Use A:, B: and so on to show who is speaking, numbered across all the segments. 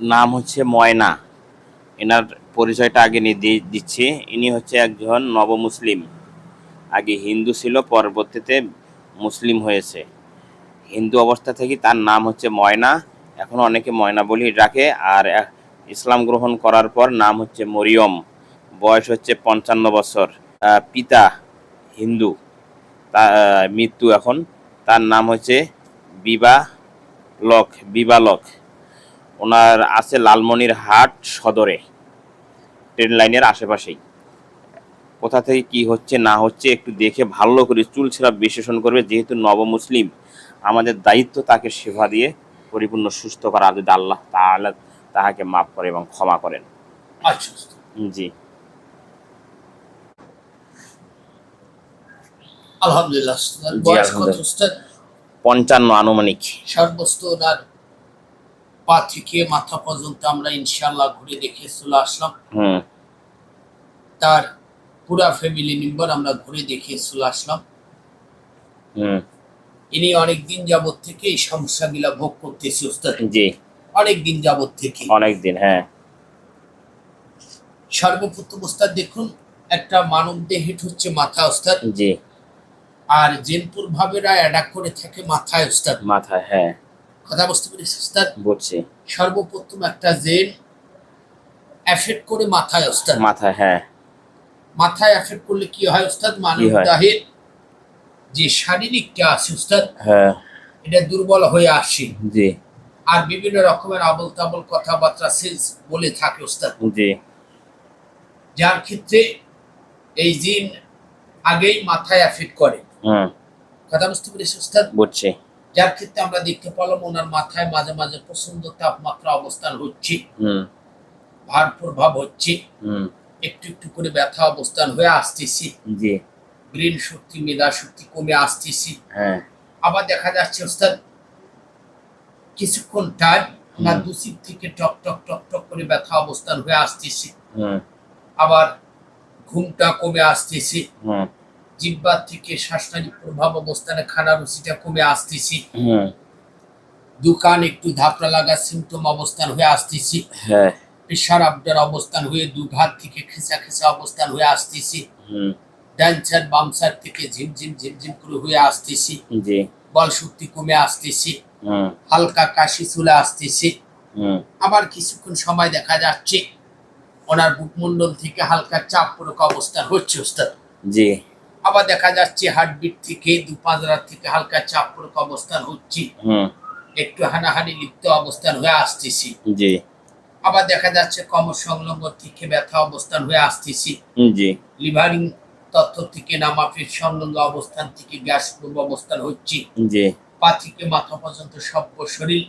A: নাম হচ্ছে ময়না। এনার পরিচয়টা আগে নিয়ে দিয়ে দিচ্ছি। ইনি হচ্ছে একজন নবমুসলিম। আগে হিন্দু ছিল, পরবর্তীতে মুসলিম হয়েছে। হিন্দু অবস্থা থেকে তার নাম হচ্ছে ময়না। এখন অনেকে ময়না বলি ডাকে। আর ইসলাম গ্রহণ করার পর নাম হচ্ছে মরিয়ম। বয়স হচ্ছে পঞ্চান্ন বছর। পিতা হিন্দু। তা মৃত্যু এখন। তার নাম হচ্ছে বিবা লক বিবালক। ওনার আছে লালমনির হাট সদরে ট্রেন লাইনের আশেপাশেই। কোথা থেকে কি হচ্ছে না হচ্ছে একটু দেখে ভালো করে চুল ছেঁড়া বিশ্লেষণ করবে। যেহেতু নবমুসলিম আমাদের দায়িত্ব তাকে সেবা দিয়ে পরিপূর্ণ সুস্থ করা। যদি আল্লাহ তাহলে তাহাকে মাফ করে এবং ক্ষমা করেন।
B: আচ্ছা।
A: জি।
B: আলহামদুলিল্লাহ?
A: পঞ্চান্ন আনুমানিক।
B: সর্বস্ত পা থেকে মাথা পর্যন্ত আমরা ইনশাল্লাহ ঘুরে দেখে চলে আসলাম।
A: হুম।
B: তার পুরা ফ্যামিলি মেম্বার আমরা ঘুরে দেখে চলে আসলাম।
A: হুম।
B: ইনি অনেক দিন যাবত থেকে এই সমস্যাগুলা ভোগ করতেছি ওস্তাদ।
A: জি।
B: অনেক দিন যাবত থেকে।
A: অনেক দিন হ্যাঁ।
B: সর্বপ্রথম ওস্তাদ দেখুন একটা মানব দেহের হচ্ছে মাথা ওস্তাদ।
A: জি।
B: আর জেনপুর ভাবেরা অ্যাডাক করে থাকে মাথায় ওস্তাদ।
A: মাথায় হ্যাঁ।
B: কথা বুঝতে পেরেছি ওস্তাদ
A: বুঝছি।
B: সর্বপ্রথম একটা জেন এফেক্ট করে মাথায় ওস্তাদ।
A: মাথায় হ্যাঁ।
B: মাথায় এফেক্ট করলে কি হয় ওস্তাদ? মানব? দেহের যে শারীরিকটা আছে ওস্তাদ
A: হ্যাঁ।
B: এটা দুর্বল হয়ে আসে।
A: জি।
B: আর বিভিন্ন রকমের আবল তাবল কথাবার্তা সেন্স বলে থাকে ওস্তাদ।
A: জি।
B: যার ক্ষেত্রে এই জিন আগেই মাথায় এফেক্ট করে।
A: হুম।
B: কথা বুঝতে পেরেছি ওস্তাদ
A: বুঝছি।
B: যার ক্ষেত্রে আমরা দেখতে পেলাম ওনার মাথায় মাঝে মাঝে প্রচণ্ড তাপমাত্রা অবস্থান হচ্ছে। ভার প্রভাব হচ্ছে। একটু একটু করে ব্যথা অবস্থান হয়ে আসতেছি।
A: জি।
B: ব্রেন শক্তি মেধা শক্তি কমে আসতেছি।
A: হ্যাঁ।
B: আবার দেখা যাচ্ছে ওস্তাদ কিছুক্ষণ টাইম
A: হুম।
B: দুসির থেকে টক টক টক টক করে ব্যথা অবস্থান হয়ে আসতেছি।
A: হুম।
B: আবার ঘুমটা কমে আসতেছি।
A: হুম
B: জিব্বার থেকে শ্বাসনালী প্রভাব অবস্থানে খানা রুচিটা কমে আসতেছি।
A: হুম
B: দোকান একটু ধাপড়া লাগা সিমটম অবস্থান হয়ে আসতেছি।
A: হ্যাঁ।
B: প্রেশার আপডার অবস্থান হয়ে দুঘাত থেকে খেসা খেসা অবস্থান হয়ে আসতেছি।
A: হুম।
B: ডান সাইড বাম সাইড থেকে ঝিমঝিম ঝিমঝিম করে হয়ে আসতেছি। বল শক্তি কমে আসতেছি।
A: হুম।
B: হালকা কাশি চলে আসতেছে।
A: হুম।
B: আবার কিছুক্ষণ সময় দেখা যাচ্ছে। ওনার বুকমন্ডল থেকে হালকা চাপ পূরক অবস্থান হচ্ছে ওস্তাদ।
A: জি।
B: আবার দেখা যাচ্ছে হার্টবিট থেকে দু পাঁচরার থেকে হালকা চাপ পূরক অবস্থান হচ্ছে। একটু হানাহানি লিপ্ত অবস্থান হয়ে আসতেছি।
A: জি।
B: আবার দেখা যাচ্ছে কমর সংলগ্ন থেকে ব্যথা অবস্থান হয়ে আসতেছি।
A: জি।
B: লিভারিং তথ্য থেকে নামাফের সংলগ্ন অবস্থান থেকে গ্যাস পূর্ব অবস্থান হচ্ছে।
A: জি।
B: পা থেকে মাথা পর্যন্ত সভ্য শরীর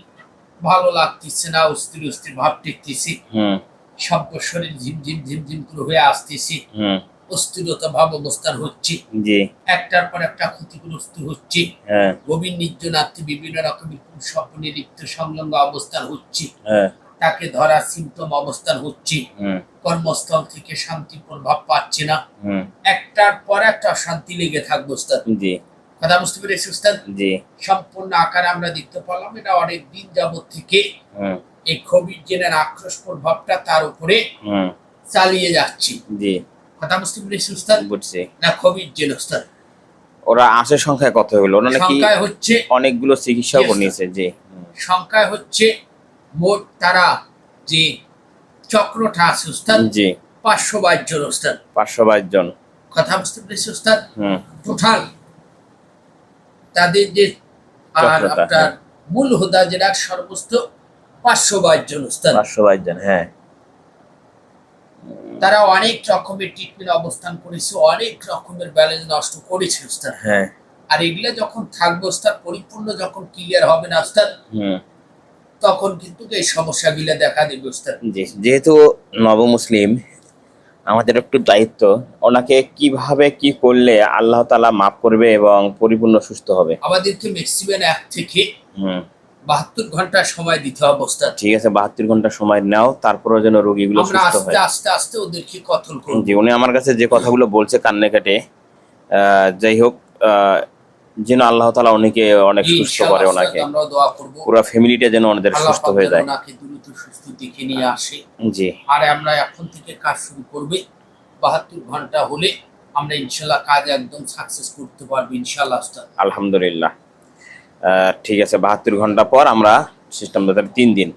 B: ভালো লাগতেছে না অস্থির অস্থির ভাব টেকতেছি
A: হুম।
B: সভ্য শরীর ঝিমঝিম ঝিমঝিম করে হয়ে আসতেছি।
A: হুম।
B: অস্থিরতা ভাব অবস্থান হচ্ছে। একটার পর একটা ক্ষতিগ্রস্ত হচ্ছে।
A: হ্যাঁ।
B: গভীর নির্জনার্থে বিভিন্ন রকমের স্বপ্নে লিপ্ত সংলগ্ন অবস্থান হচ্ছে।
A: হ্যাঁ।
B: তাকে ধরা সিমটম অবস্থান হচ্ছে। কর্মস্থল থেকে শান্তি প্রভাব পাচ্ছে না। একটার পর একটা শান্তি লেগে থাকবে ওস্তাদ। কথা বুঝতে পেরেছি ওস্তাদ? সম্পূর্ণ আকারে আমরা দেখতে পেলাম। এটা অনেক দিন যাবত থেকে এই কোভিড জেনের আক্রোশ প্রভাবটা তার উপরে চালিয়ে যাচ্ছে। কথা বুঝতে পেরেছি ওস্তাদ
A: বুঝছি।
B: না কোভিড জেন ওস্তাদ
A: ওরা আসে সংখ্যায় কত হলো ওরা নাকি
B: সংখ্যায় হচ্ছে
A: অনেকগুলো চিকিৎসাও. নিয়েছে জি।
B: সংখ্যায় হচ্ছে মোট তারা যে চক্রটা আছে ওস্তাদ
A: জি।
B: পাঁচশো বাইশ জন ওস্তাদ
A: পাঁচশো বাইশ জন।
B: কথা বুঝতে পেরেছি ওস্তাদ
A: হুম।
B: টোটাল তাদের যে আর আপনার
A: হ্যাঁ।
B: মূল হোদা যেটা সর্বোচ্চ পাঁচশো বাইশ জন ওস্তাদ
A: পাঁচশো বাইশ জন হ্যাঁ।
B: তারা অনেক রকমের ট্রিটমেন্ট অবস্থান করেছে অনেক রকমের ব্যালেন্স নষ্ট করেছে ওস্তাদ
A: হ্যাঁ।
B: আর এগুলা যখন থাকবে ওস্তাদ পরিপূর্ণ যখন ক্লিয়ার হবে না ওস্তাদ তখন কিন্তু এই সমস্যাগুলো দেখা দেবে ওস্তাদ
A: যেহেতু নবমুসলিম আমাদের একটু দায়িত্ব ওনাকে কীভাবে কি করলে আল্লাহ তালা মাফ করবে এবং পরিপূর্ণ সুস্থ হবে।
B: আমাদেরকে ম্যাক্সিমাম এক থেকে
A: হুম।
B: বাহাত্তর ঘণ্টা সময় দিতে হবে ওস্তাদ।
A: ঠিক আছে বাহাত্তর ঘণ্টা সময় নাও তারপরেও যেন রোগীগুলো সুস্থ
B: আস্তে
A: হয়।
B: আস্তে আস্তে ওদেরকে কথন করব।
A: জি উনি আমার কাছে যে কথাগুলো বলছে কান্নে কাটে যাই হোক যেন আল্লাহ তালা ওনাকে অনেক সুস্থ করে ওনাকে।
B: দোয়া করব।
A: পুরো ফ্যামিলিটা যেন ওনাদের সুস্থ হয়ে যায়।
B: ওনাকে দ্রুত সুস্থ দিকে নিয়ে আসে।
A: জি।
B: আর আমরা এখন থেকে কাজ শুরু করবে। বাহাত্তর ঘণ্টা হলে আমরা ইনশাল্লাহ কাজ একদম সাকসেস করতে পারব ইনশাল্লাহ
A: আলহামদুলিল্লাহ। ঠিক আছে বাহাত্তর ঘণ্টা পর আমরা সিস্টেম তিন দিন।